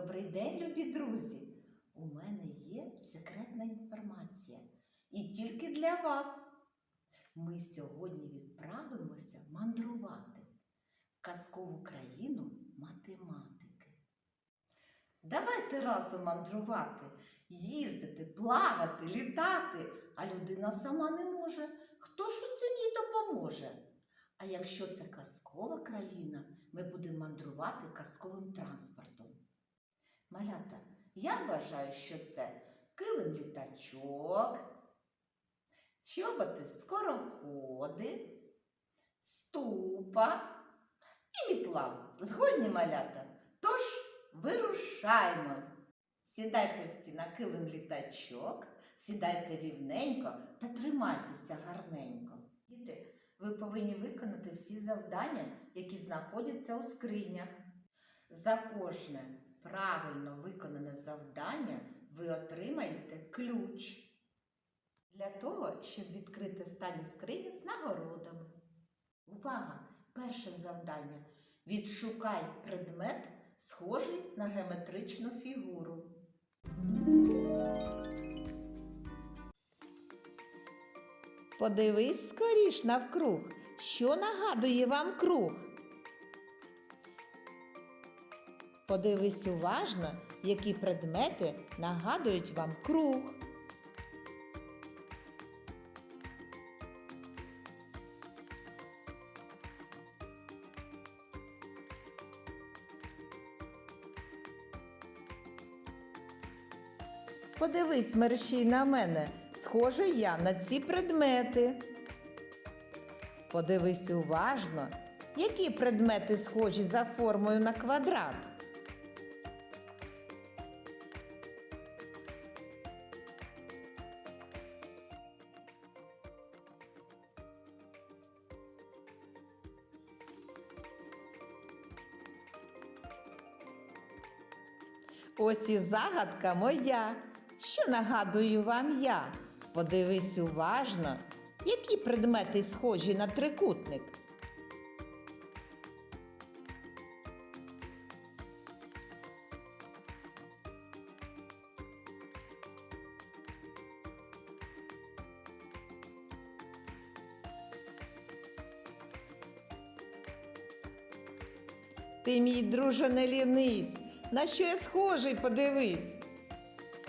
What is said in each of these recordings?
Добрий день, любі друзі! У мене є секретна інформація. І тільки для вас. Ми сьогодні відправимося мандрувати в казкову країну математики. Давайте разом мандрувати, їздити, плавати, літати, а людина сама не може. Хто ж у цьому допоможе? А якщо це казкова країна, ми будемо мандрувати казковим транспортом. Малята, я вважаю, що це килим літачок, чоботи скороходи, ступа і мітла. Згодні малята. Тож вирушаймо. Сідайте всі на килим літачок, сідайте рівненько та тримайтеся гарненько. Діти, ви повинні виконати всі завдання, які знаходяться у скринях. За кожне правильно виконане завдання ви отримаєте ключ для того, щоб відкрити стані скрині з нагородами. Увага! Перше завдання. Відшукай предмет, схожий на геометричну фігуру. Подивись скоріш навкруг, що нагадує вам круг. Подивись уважно, які предмети нагадують вам круг. Подивись мерщій на мене, схожий я на ці предмети. Подивись уважно, які предмети схожі за формою на квадрат. Ось і загадка моя. Що нагадую вам я? Подивись уважно, які предмети схожі на трикутник. Ти, мій друже, не лінись, на що я схожий, подивись.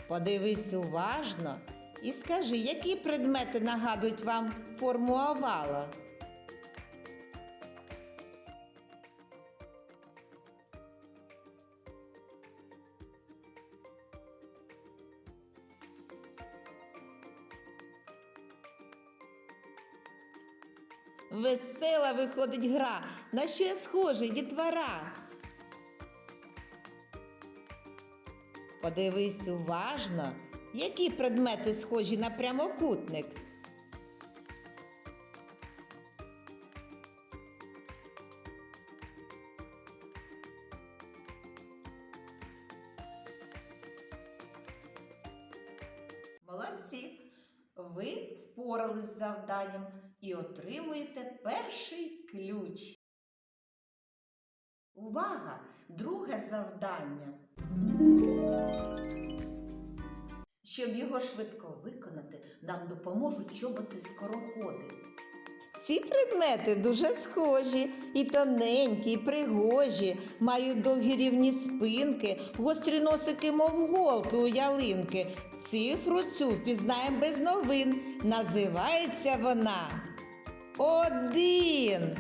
Подивись уважно і скажи, які предмети нагадують вам форму овала. Весела виходить гра. На що я схожий, дітвора? Подивись уважно, які предмети схожі на прямокутник. Молодці! Ви впорались з завданням і отримуєте перший ключ. Увага! Друге завдання. Щоб його швидко виконати, нам допоможуть чоботи скороходи. Ці предмети дуже схожі, і тоненькі, і пригожі, мають довгі рівні спинки, гострі носики, мов голки у ялинки. Цифру цю впізнаємо без новин. Називається вона один.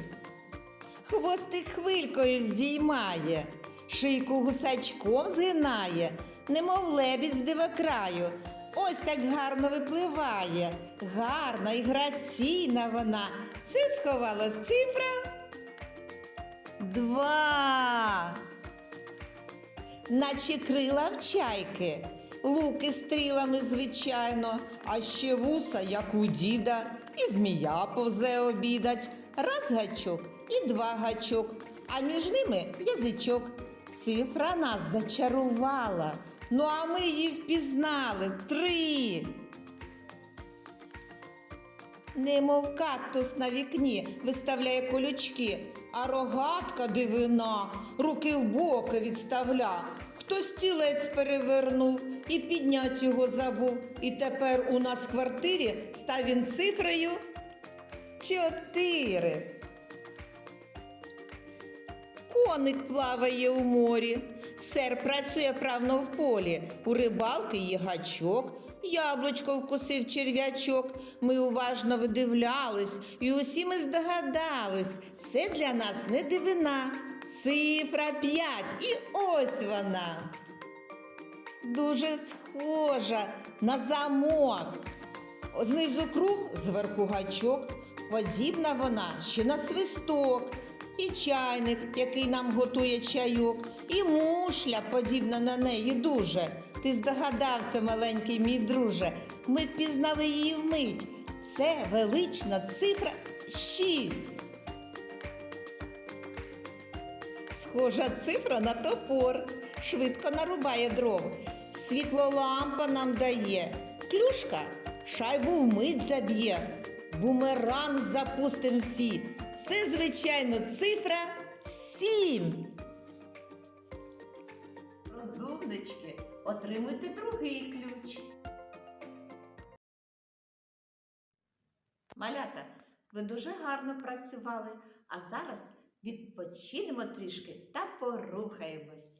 Хвостик хвилькою здіймає, шийку гусачком згинає, немов лебідь з дивокраю. Ось так гарно випливає, гарна і граційна вона. Це сховалась цифра. Два. Наче крила в чайки, луки стрілами, звичайно, а ще вуса, як у діда, і змія повзе обідать. Раз гачок і два гачок, а між ними язичок. Цифра нас зачарувала. Ну а ми її впізнали три. Немов кактус на вікні виставляє колючки, а рогатка дивина, руки в боки відставля. Хтось стілець перевернув і підняти його забув. І тепер у нас в квартирі став він цифрою чотири. Коник плаває у морі, сер працює правно в полі, у рибалки є гачок, яблучко вкусив черв'ячок. Ми уважно видивлялись, і усі ми здогадались, це для нас не дивина. Цифра п'ять, і ось вона. Дуже схожа на замок. Знизу круг, зверху гачок, подібна вона ще на свисток. І чайник, який нам готує чайок, і мушля, подібна на неї дуже. Ти здогадався, маленький мій друже, ми впізнали її вмить. Це велична цифра шість. Схожа цифра на топор, швидко нарубає дров. Світлолампа нам дає, клюшка шайбу вмить заб'є. Бумеранг запустим всі. Це, звичайно, цифра сім. Розумнички, отримуйте другий ключ. Малята, ви дуже гарно працювали, а зараз відпочинемо трішки та порухаємось.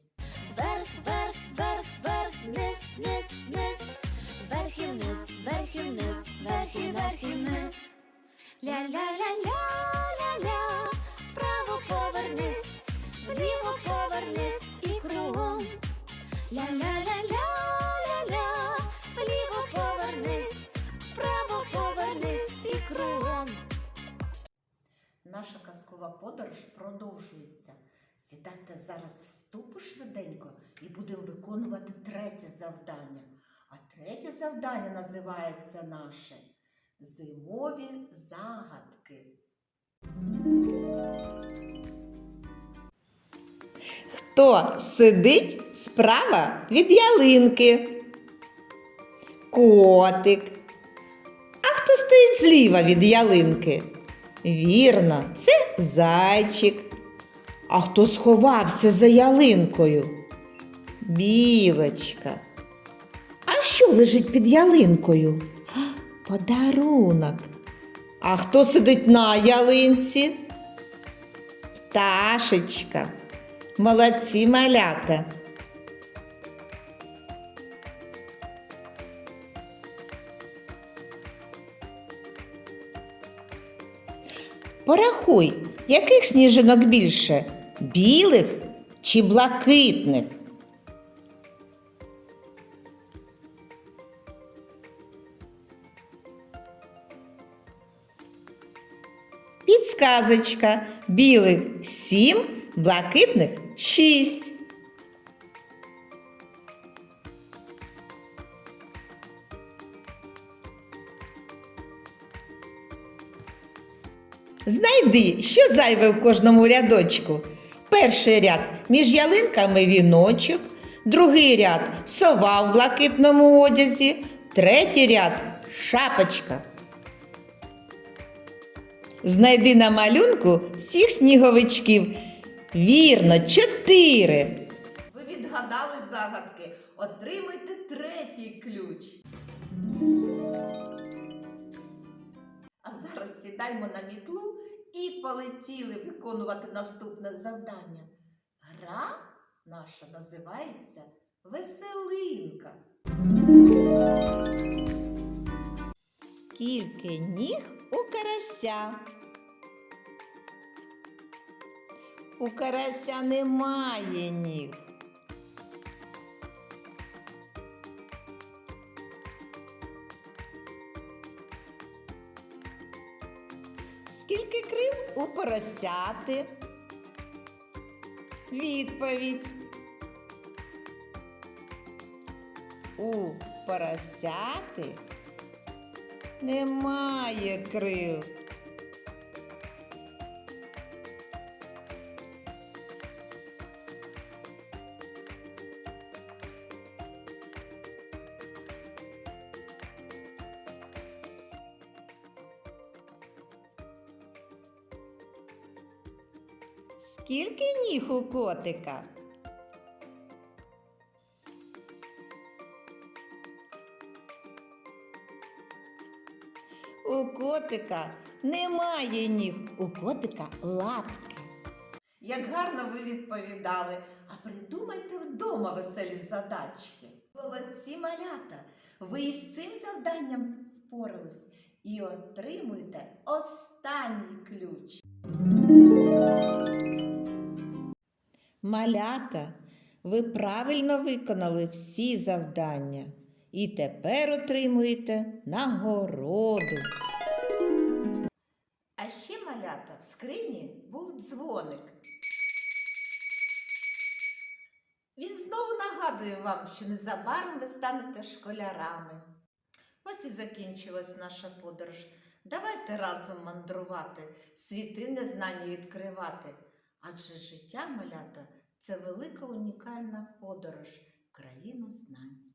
Вверх, вверх, вверх, вверх, вниз, вниз, вниз, вверх і вниз, вверх і вниз, вверх і вверх і вниз. Ля-ля-ля-ля-ля-ля, Ля-ля-ля-ля-ля-ля, вліво повернись, вправо повернись і кругом. Наша казкова подорож продовжується. Сідайте зараз в ступу швиденько і будемо виконувати третє завдання. А третє завдання називається наше Зимові загадки. Хто сидить справа від ялинки? Котик. А хто стоїть зліва від ялинки? Вірно, це зайчик. А хто сховався за ялинкою? Білочка. А що лежить під ялинкою? Подарунок. А хто сидить на ялинці? Пташечка. Молодці малята. Порахуй, яких сніжинок більше? Білих чи блакитних? Підсказочка. Білих сім, блакитних шість. Знайди, що зайве в кожному рядочку. Перший ряд між ялинками віночок, другий ряд сова в блакитному одязі, третій ряд шапочка. Знайди на малюнку всіх сніговичків. Вірно, чотири. Ви відгадали загадки. Отримайте третій ключ. А зараз сідаймо на мітлу і полетіли виконувати наступне завдання. Гра наша називається Веселинка. Скільки ніг у карася? У карася немає ніг. Скільки крил у поросяти? Відповідь. У поросяти немає крил. Скільки ніг у котика? У котика немає ніг, у котика лапки. Як гарно ви відповідали, а придумайте вдома веселі задачки. Молодці малята, ви із цим завданням впорались і отримуйте останній ключ. Малята, ви правильно виконали всі завдання і тепер отримуєте нагороду. А ще малята в скрині був дзвоник. Він знову нагадує вам, що незабаром ви станете школярами. Ось і закінчилась наша подорож. Давайте разом мандрувати, світи незнані відкривати. Адже життя малята це велика унікальна подорож в країну знань.